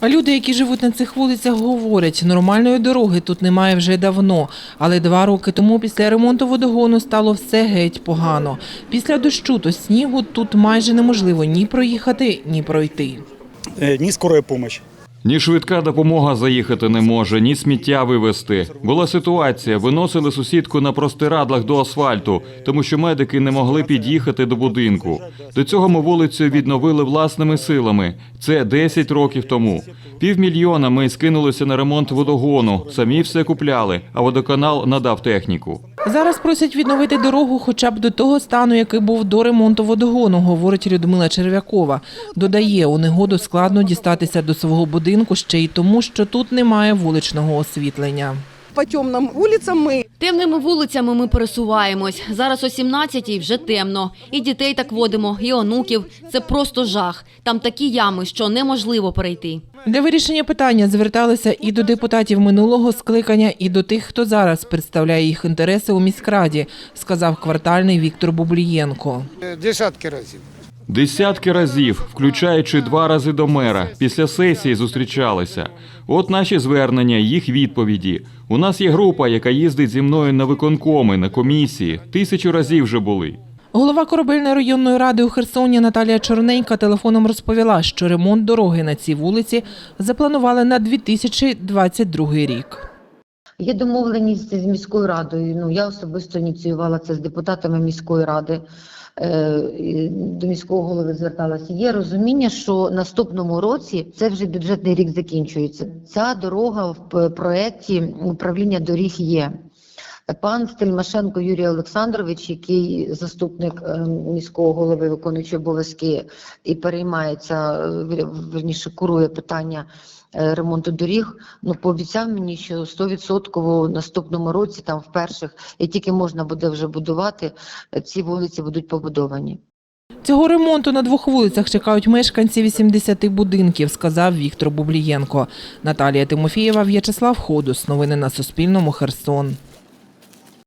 А люди, які живуть на цих вулицях, говорять, нормальної дороги тут немає вже давно. Але два роки тому після ремонту водогону стало все геть погано. Після дощу то снігу тут майже неможливо ні проїхати, ні пройти. Ні скорої помощь. Ні швидка допомога заїхати не може, ні сміття вивезти. Була ситуація, виносили сусідку на простирадлах до асфальту, тому що медики не могли під'їхати до будинку. До цього ми вулицю відновили власними силами. Це 10 років тому. Півмільйона ми скинулися на ремонт водогону, самі все купляли, а водоканал надав техніку. Зараз просять відновити дорогу хоча б до того стану, який був до ремонту водогону, говорить Людмила Черв'якова. Додає, у негоду складно дістатися до свого будинку ще й тому, що тут немає вуличного освітлення. По темним вулицям мы Темними вулицями ми пересуваємось. Зараз о 17-й вже темно. І дітей так водимо, і онуків. Це просто жах. Там такі ями, що неможливо перейти. Для вирішення питання зверталися і до депутатів минулого скликання, і до тих, хто зараз представляє їх інтереси у міськраді, сказав квартальний Віктор Бублієнко. Десятки разів. Десятки разів, включаючи два рази до мера, після сесії зустрічалися. От наші звернення, їх відповіді. У нас є група, яка їздить зі мною на виконкоми, на комісії. Тисячу разів вже були. Голова корабельної районної ради у Херсоні Наталія Чорненька телефоном розповіла, що ремонт дороги на цій вулиці запланували на 2022 рік. Є домовленість з міською радою. Ну я особисто ініціювала це з депутатами міської ради. Е, До міського голови зверталася. Є розуміння, що наступному році це вже бюджетний рік закінчується. Ця дорога в проєкті управління доріг є. Пан Стельмашенко Юрій Олександрович, який заступник е, міського голови, виконуючий обов'язки і переймається е, вірніше, курує питання е, ремонту доріг, ну пообіцяв мені, що 100% в наступному році, там в перших, як тільки можна буде вже будувати, ці вулиці будуть побудовані. Цього ремонту на двох вулицях чекають мешканці 80 будинків, сказав Віктор Бублієнко. Наталія Тимофієва, В'ячеслав Ходус. Новини на Суспільному. Херсон.